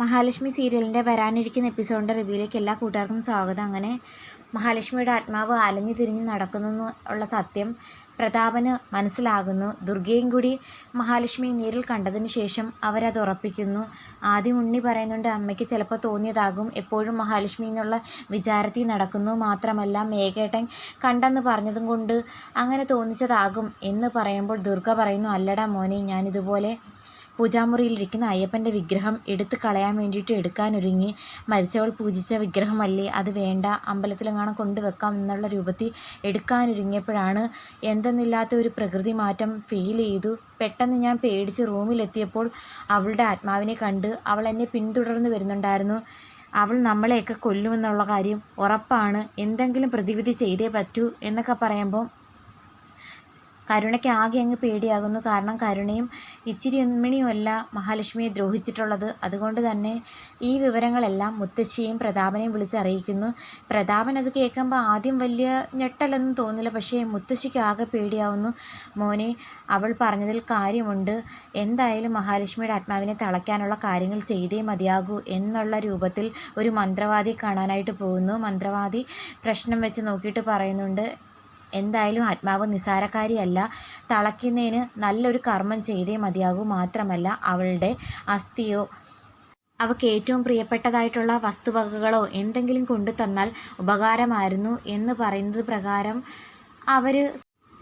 മഹാലക്ഷ്മി സീരിയലിന്റെ വരാനിരിക്കുന്ന എപ്പിസോഡിന്റെ റിവ്യൂയിലേക്ക് എല്ലാ കൂട്ടുകാർക്കും സ്വാഗതം. അങ്ങനെ മഹാലക്ഷ്മിയുടെ ആത്മാവ് അലഞ്ഞു തിരിഞ്ഞ് നടക്കുന്നു ഉള്ള സത്യം പ്രതാപന് മനസ്സിലാകുന്നു. ദുർഗയും കൂടി മഹാലക്ഷ്മി നേരിൽ കണ്ടതിന് ശേഷം അവരത് ഉറപ്പിക്കുന്നു. ആദ്യം ഉണ്ണി പറയുന്നുണ്ട് അമ്മയ്ക്ക് ചിലപ്പോൾ തോന്നിയതാകും. എപ്പോഴും മഹാലക്ഷ്മി എന്നുള്ള വിചാരത്തിൽ നടക്കുന്നു. മാത്രമല്ല മേഘേട്ടൻ കണ്ടെന്ന് പറഞ്ഞതും കൊണ്ട് അങ്ങനെ തോന്നിച്ചതാകും എന്ന് പറയുമ്പോൾ ദുർഗ പറയുന്നു അല്ലടാ മോനെ ഞാനിതുപോലെ പൂജാമുറിയിലിരിക്കുന്ന അയ്യപ്പന്റെ വിഗ്രഹം എടുത്തു കളയാൻ വേണ്ടിയിട്ട് എടുക്കാനൊരുങ്ങി. മരിച്ചവൾ പൂജിച്ച വിഗ്രഹമല്ലേ? അത് വേണ്ട. അമ്പലത്തിലെങ്ങാനും കൊണ്ടുവെക്കാം എന്നുള്ള രൂപത്തിൽ എടുക്കാനൊരുങ്ങിയപ്പോഴാണ് എന്തെന്നില്ലാത്ത ഒരു പ്രകൃതി മാറ്റം ഫീൽ ചെയ്തു. പെട്ടെന്ന് ഞാൻ പേടിച്ച് റൂമിലെത്തിയപ്പോൾ അവളുടെ ആത്മാവിനെ കണ്ട് അവൾ എന്നെ പിന്തുടർന്ന് വരുന്നുണ്ടായിരുന്നു. അവൾ നമ്മളെയൊക്കെ കൊല്ലുമെന്നുള്ള കാര്യം ഉറപ്പാണ്. എന്തെങ്കിലും പ്രതിവിധി ചെയ്തേ പറ്റൂ എന്നൊക്കെ പറയുമ്പോൾ കരുണയ്ക്ക് ആകെ അങ്ങ് പേടിയാകുന്നു. കാരണം കരുണയും ഇച്ചിരി ഉമ്മിണിയുമല്ല മഹാലക്ഷ്മിയെ ദ്രോഹിച്ചിട്ടുള്ളത്. അതുകൊണ്ട് തന്നെ ഈ വിവരങ്ങളെല്ലാം മുത്തശ്ശിയും പ്രതാപനെയും വിളിച്ചറിയിക്കുന്നു പ്രതാപൻ അത് കേൾക്കുമ്പോൾ ആദ്യം വലിയ ഞെട്ടലൊന്നും തോന്നില്ല. പക്ഷേ മുത്തശ്ശിക്ക് ആകെ പേടിയാവുന്നു. മോനെ അവൾ പറഞ്ഞതിൽ കാര്യമുണ്ട്. എന്തായാലും മഹാലക്ഷ്മിയുടെ ആത്മാവിനെ തളയ്ക്കാനുള്ള കാര്യങ്ങൾ ചെയ്തേ മതിയാകൂ എന്നുള്ള രൂപത്തിൽ ഒരു മന്ത്രവാദി കാണാനായിട്ട് പോകുന്നു. മന്ത്രവാദി പ്രശ്നം വെച്ച് നോക്കിയിട്ട് പറയുന്നുണ്ട്. എന്തായാലും ആത്മാവ് നിസാരക്കാരിയല്ല തളയ്ക്കുന്നതിന് നല്ലൊരു കർമ്മം ചെയ്തേ മതിയാകൂ മാത്രമല്ല അവളുടെ അസ്ഥിയോ അവക്ക് ഏറ്റവും പ്രിയപ്പെട്ടതായിട്ടുള്ള വസ്തുവകകളോ എന്തെങ്കിലും കൊണ്ടു തന്നാൽ ഉപകാരമായിരുന്നു എന്ന് പറയുന്നത് പ്രകാരം അവർ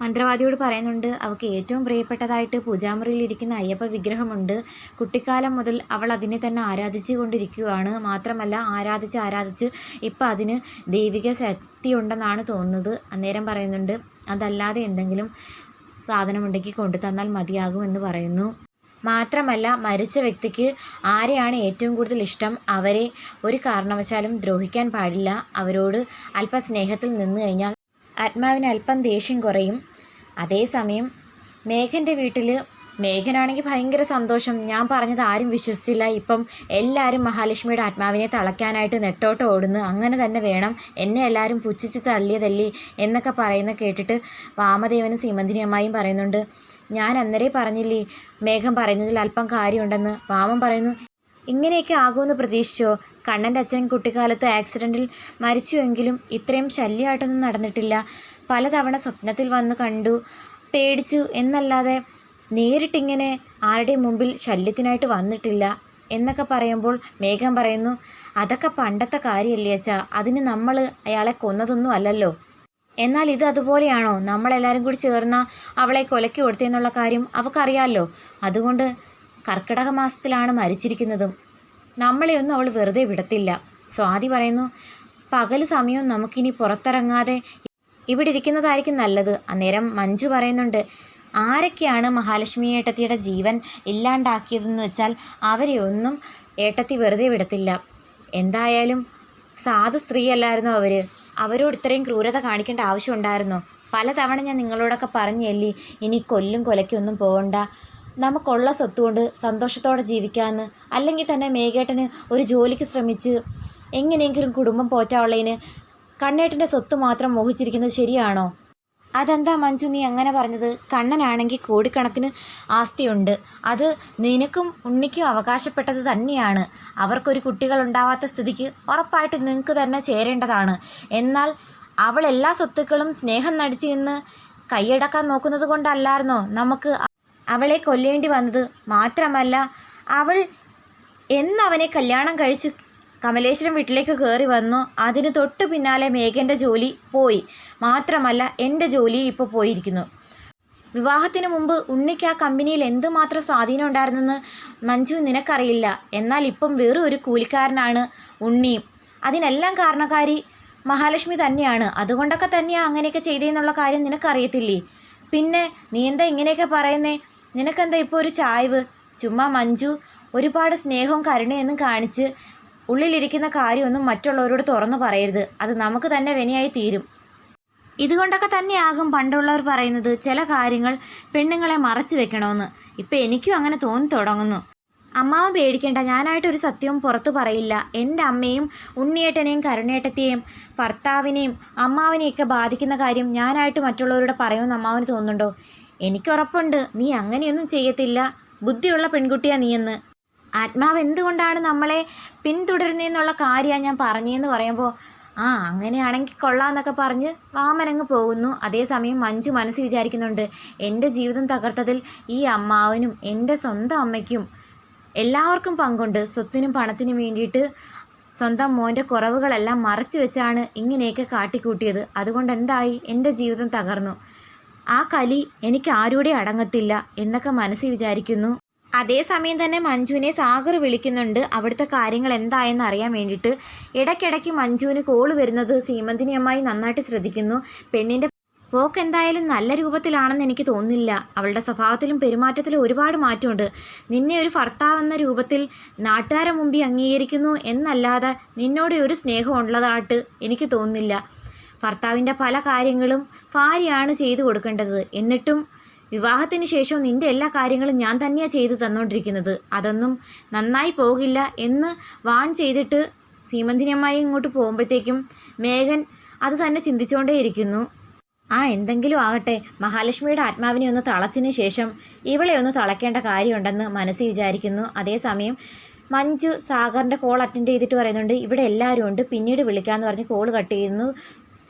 മന്ത്രവാദിയോട് പറയുന്നുണ്ട് അവൾക്ക് ഏറ്റവും പ്രിയപ്പെട്ടതായിട്ട് പൂജാമുറിയിൽ ഇരിക്കുന്ന അയ്യപ്പ വിഗ്രഹമുണ്ട്. കുട്ടിക്കാലം മുതൽ അവൾ അതിനെ തന്നെ ആരാധിച്ചു കൊണ്ടിരിക്കുകയാണ്. മാത്രമല്ല ആരാധിച്ച് ആരാധിച്ച് ഇപ്പം അതിന് ദൈവിക ശക്തി ഉണ്ടെന്നാണ് തോന്നുന്നത്. അന്നേരം പറയുന്നുണ്ട് അതല്ലാതെ എന്തെങ്കിലും സാധനമുണ്ടെങ്കിൽ കൊണ്ടു തന്നാൽ മതിയാകുമെന്ന് പറയുന്നു. മാത്രമല്ല മരിച്ച വ്യക്തിക്ക് ആരെയാണ് ഏറ്റവും കൂടുതൽ ഇഷ്ടം? അവരെ ഒരു കാരണവശാലും ദ്രോഹിക്കാൻ പാടില്ല. അവരോട് അല്പ സ്നേഹത്തിൽ നിന്നു കഴിഞ്ഞാൽ ആത്മാവിന് അല്പം ദേഷ്യം കുറയും. അതേസമയം മേഘന്റെ വീട്ടിൽ മേഘനാണെങ്കിൽ ഭയങ്കര സന്തോഷം. ഞാൻ പറഞ്ഞത് ആരും വിശ്വസിച്ചില്ല. ഇപ്പം എല്ലാവരും മഹാലക്ഷ്മിയുടെ ആത്മാവിനെ തളയ്ക്കാനായിട്ട് നെട്ടോട്ട് ഓടുന്നു. അങ്ങനെ തന്നെ വേണം എന്നെ എല്ലാവരും പുച്ഛിച്ച് തള്ളിയതല്ലേ എന്നൊക്കെ പറയുന്ന കേട്ടിട്ട് വാമദേവനും സീമന്തിനിയമ്മായും പറയുന്നുണ്ട് ഞാൻ അന്നേരേ പറഞ്ഞില്ലേ മേഘം പറയുന്നതിൽ അല്പം കാര്യമുണ്ടെന്ന്? വാമൻ പറയുന്നു ഇങ്ങനെയൊക്കെ ആകുമെന്ന് പ്രതീക്ഷിച്ചോ? കണ്ണന്റെ അച്ഛൻ കുട്ടിക്കാലത്ത് ആക്സിഡന്റിൽ മരിച്ചുവെങ്കിലും ഇത്രയും ശല്യമായിട്ടൊന്നും നടന്നിട്ടില്ല. പലതവണ സ്വപ്നത്തിൽ വന്ന് കണ്ടു പേടിച്ചു എന്നല്ലാതെ നേരിട്ടിങ്ങനെ ആരുടെയും മുമ്പിൽ ശല്യത്തിനായിട്ട് വന്നിട്ടില്ല എന്നൊക്കെ പറയുമ്പോൾ മേഘം പറയുന്നു അതൊക്കെ പണ്ടത്തെ കാര്യമല്ലേ അച്ഛാ അതിന് നമ്മൾ അയാളെ കൊന്നതൊന്നും അല്ലല്ലോ. എന്നാൽ ഇത് അതുപോലെയാണോ? നമ്മളെല്ലാവരും കൂടി ചേർന്ന അവളെ കൊലക്കി കൊടുത്തെന്നുള്ള കാര്യം അവൾക്കറിയാമല്ലോ അതുകൊണ്ട് കർക്കിടക മാസത്തിലാണ് മരിച്ചിരിക്കുന്നതും. നമ്മളെയൊന്നും അവൾ വെറുതെ വിടത്തില്ല. സ്വാതി പറയുന്നു പകൽ സമയം നമുക്കിനി പുറത്തിറങ്ങാതെ ഇവിടെ ഇരിക്കുന്നതായിരിക്കും നല്ലത്. അന്നേരം മഞ്ജു പറയുന്നുണ്ട് ആരൊക്കെയാണ് മഹാലക്ഷ്മി ഏട്ടത്തിയുടെ ജീവൻ ഇല്ലാണ്ടാക്കിയതെന്ന് വെച്ചാൽ അവരെ ഒന്നും ഏട്ടത്തി വെറുതെ വിടത്തില്ല. എന്തായാലും സാധു സ്ത്രീയല്ലായിരുന്നു അവർ അവരോട് ഇത്രയും ക്രൂരത കാണിക്കേണ്ട ആവശ്യമുണ്ടായിരുന്നോ? പലതവണ ഞാൻ നിങ്ങളോടൊക്കെ പറഞ്ഞല്ലേ ഇനി കൊല്ലും കൊലയ്ക്കൊന്നും പോകണ്ട നമുക്കുള്ള സ്വത്തുകൊണ്ട് സന്തോഷത്തോടെ ജീവിക്കാമെന്ന് അല്ലെങ്കിൽ തന്നെ മേഘേട്ടന് ഒരു ജോലിക്ക് ശ്രമിച്ച് എങ്ങനെയെങ്കിലും കുടുംബം പോറ്റാനുള്ളതിന് കണ്ണേട്ടന്റെ സ്വത്ത് മാത്രം മോഹിച്ചിരിക്കുന്നത് ശരിയാണോ? അതെന്താ മഞ്ജു നീ അങ്ങനെ പറഞ്ഞത്? കണ്ണനാണെങ്കിൽ കോടിക്കണക്കിന് ആസ്തിയുണ്ട്. അത് നിനക്കും ഉണ്ണിക്കും അവകാശപ്പെട്ടത് തന്നെയാണ്. അവർക്കൊരു കുട്ടികൾ ഉണ്ടാവാത്ത സ്ഥിതിക്ക് ഉറപ്പായിട്ട് നിങ്ങൾക്ക് തന്നെ ചേരേണ്ടതാണ്. എന്നാൽ അവൾ എല്ലാ സ്വത്തുക്കളും സ്നേഹം നടിച്ച് ഇന്ന് കൈയടക്കാൻ നോക്കുന്നത് കൊണ്ടല്ലായിരുന്നോ? നമുക്ക് അവളെ കൊല്ലേണ്ടി വന്നത് മാത്രമല്ല അവൾ എന്നവനെ കല്യാണം കഴിച്ച് കമലേശ്വരം വീട്ടിലേക്ക് കയറി വന്നു. അതിന് തൊട്ട് പിന്നാലെ മേഘന്റെ ജോലി പോയി. മാത്രമല്ല എന്റെ ജോലിയും ഇപ്പോൾ പോയിരിക്കുന്നു. വിവാഹത്തിന് മുമ്പ് ഉണ്ണിക്ക് ആ കമ്പനിയിൽ എന്തുമാത്രം സ്വാധീനം ഉണ്ടായിരുന്നെന്ന് മഞ്ജു നിനക്കറിയില്ല. എന്നാൽ ഇപ്പം വെറും ഒരു കൂലിക്കാരനാണ് ഉണ്ണിയും. അതിനെല്ലാം കാരണക്കാരി മഹാലക്ഷ്മി തന്നെയാണ്. അതുകൊണ്ടൊക്കെ തന്നെയാണ് അങ്ങനെയൊക്കെ ചെയ്തതെന്നുള്ള കാര്യം നിനക്കറിയത്തില്ലേ? പിന്നെ നീ എന്താ ഇങ്ങനെയൊക്കെ പറയുന്നേ? നിനക്കെന്താ ഇപ്പോൾ ഒരു ചായ്വ്? ചുമ്മാ മഞ്ജു ഒരുപാട് സ്നേഹവും കരുണയൊന്നും കാണിച്ച് ഉള്ളിലിരിക്കുന്ന കാര്യമൊന്നും മറ്റുള്ളവരോട് തുറന്നു പറയരുത്. അത് നമുക്ക് തന്നെ വിനയായി തീരും. ഇതുകൊണ്ടൊക്കെ തന്നെയാകും പണ്ടുള്ളവർ പറയുന്നത് ചില കാര്യങ്ങൾ പെണ്ണുങ്ങളെ മറച്ചു വെക്കണമെന്ന് ഇപ്പം എനിക്കും അങ്ങനെ തോന്നി തുടങ്ങുന്നു. അമ്മാവൻ പേടിക്കേണ്ട ഞാനായിട്ടൊരു സത്യവും പുറത്തു പറയില്ല. എന്റെ അമ്മയും ഉണ്ണിയേട്ടനെയും കരുണേട്ടത്തെയും ഭർത്താവിനെയും അമ്മാവിനെയൊക്കെ ബാധിക്കുന്ന കാര്യം ഞാനായിട്ട് മറ്റുള്ളവരോട് പറയുമെന്ന് അമ്മാവന് തോന്നുന്നുണ്ടോ? എനിക്ക് ഉറപ്പുണ്ട്. നീ അങ്ങനെയൊന്നും ചെയ്യത്തില്ല. ബുദ്ധിയുള്ള പെൺകുട്ടിയാ നീയെന്ന്. ആത്മാവ് എന്തുകൊണ്ടാണ് നമ്മളെ പിന്തുടരുന്നതെന്നുള്ള കാര്യമാണ് ഞാൻ പറഞ്ഞതെന്ന് പറയുമ്പോൾ ആ അങ്ങനെയാണെങ്കിൽ കൊള്ളാമെന്നൊക്കെ പറഞ്ഞ് വാമനങ്ങ് പോകുന്നു. അതേസമയം മഞ്ജു മനസ്സ് വിചാരിക്കുന്നുണ്ട് എന്റെ ജീവിതം തകർത്തതിൽ ഈ അമ്മാവനും എന്റെ സ്വന്തം അമ്മയ്ക്കും എല്ലാവർക്കും പങ്കുണ്ട്. സ്വത്തിനും പണത്തിനും വേണ്ടിയിട്ട് സ്വന്തം മോന്റെ കുറവുകളെല്ലാം മറച്ചു വെച്ചാണ് ഇങ്ങനെയൊക്കെ കാട്ടിക്കൂട്ടിയത്. അതുകൊണ്ട് എന്തായി? എന്റെ ജീവിതം തകർന്നു. ആ കലി എനിക്ക് ആരുടെ അടങ്ങത്തില്ല എന്നൊക്കെ മനസ്സിൽ വിചാരിക്കുന്നു. അതേസമയം തന്നെ മഞ്ജുവിനെ സാഗർ വിളിക്കുന്നുണ്ട്. അവിടുത്തെ കാര്യങ്ങൾ എന്തായെന്ന് അറിയാൻ വേണ്ടിയിട്ട്. ഇടയ്ക്കിടയ്ക്ക് മഞ്ജുവിന് കോൾ വരുന്നത് സീമന്തിനി അമ്മായി നന്നായിട്ട് ശ്രദ്ധിക്കുന്നു. പെണ്ണിന്റെ പോക്ക് എന്തായാലും നല്ല രൂപത്തിലാണെന്ന് എനിക്ക് തോന്നുന്നില്ല. അവളുടെ സ്വഭാവത്തിലും പെരുമാറ്റത്തിലും ഒരുപാട് മാറ്റമുണ്ട്. നിന്നെ ഒരു ഭർത്താവ് എന്ന രൂപത്തിൽ നാട്ടുകാരെ മുമ്പിൽ അംഗീകരിക്കുന്നു എന്നല്ലാതെ നിന്നോട് ഒരു സ്നേഹം ഉള്ളതായിട്ട് എനിക്ക് തോന്നുന്നില്ല. ഭർത്താവിന്റെ പല കാര്യങ്ങളും ഭാര്യയാണ് ചെയ്തു കൊടുക്കേണ്ടത്. എന്നിട്ടും വിവാഹത്തിന് ശേഷം നിന്റെ എല്ലാ കാര്യങ്ങളും ഞാൻ തന്നെയാണ് ചെയ്തു തന്നുകൊണ്ടിരിക്കുന്നത് അതൊന്നും നന്നായി പോകില്ല എന്ന് വാൺ ചെയ്തിട്ട് സീമന്തിനിയമ്മായി ഇങ്ങോട്ട് പോകുമ്പോഴത്തേക്കും മേഘൻ അത് തന്നെ ചിന്തിച്ചുകൊണ്ടേയിരിക്കുന്നു ആ എന്തെങ്കിലും ആകട്ടെ. മഹാലക്ഷ്മിയുടെ ആത്മാവിനെ ഒന്ന് തളച്ചതിന് ശേഷം ഇവളെ ഒന്ന് തളയ്ക്കേണ്ട കാര്യമുണ്ടെന്ന് മനസ്സിൽ വിചാരിക്കുന്നു. അതേസമയം മഞ്ജു സാഗറിന്റെ കോൾ അറ്റൻഡ് ചെയ്തിട്ട് പറയുന്നുണ്ട് ഇവിടെ എല്ലാവരും ഉണ്ട്. പിന്നീട് വിളിക്കാമെന്ന് പറഞ്ഞ് കോൾ കട്ട് ചെയ്യുന്നു.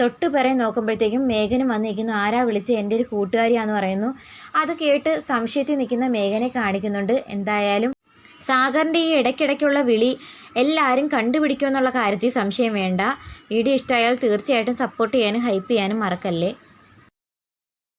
തൊട്ട് പിറകെ നോക്കുമ്പോഴത്തേക്കും മേഘനും വന്നിരിക്കുന്നു. ആരാ വിളിച്ച്? എന്റെ ഒരു കൂട്ടുകാരിയാന്ന് പറയുന്നു. അത് കേട്ട് സംശയത്തിൽ നിൽക്കുന്ന മേഘനെ കാണിക്കുന്നുണ്ട്. എന്തായാലും സാഗറിന്റെ ഈ ഇടയ്ക്കിടയ്ക്കുള്ള വിളി എല്ലാവരും കണ്ടുപിടിക്കുമെന്നുള്ള കാര്യത്തിൽ സംശയം വേണ്ട. വീഡിയോ ഇഷ്ടമായാൽ തീർച്ചയായിട്ടും സപ്പോർട്ട് ചെയ്യാനും ഹൈപ്പ് ചെയ്യാനും മറക്കല്ലേ?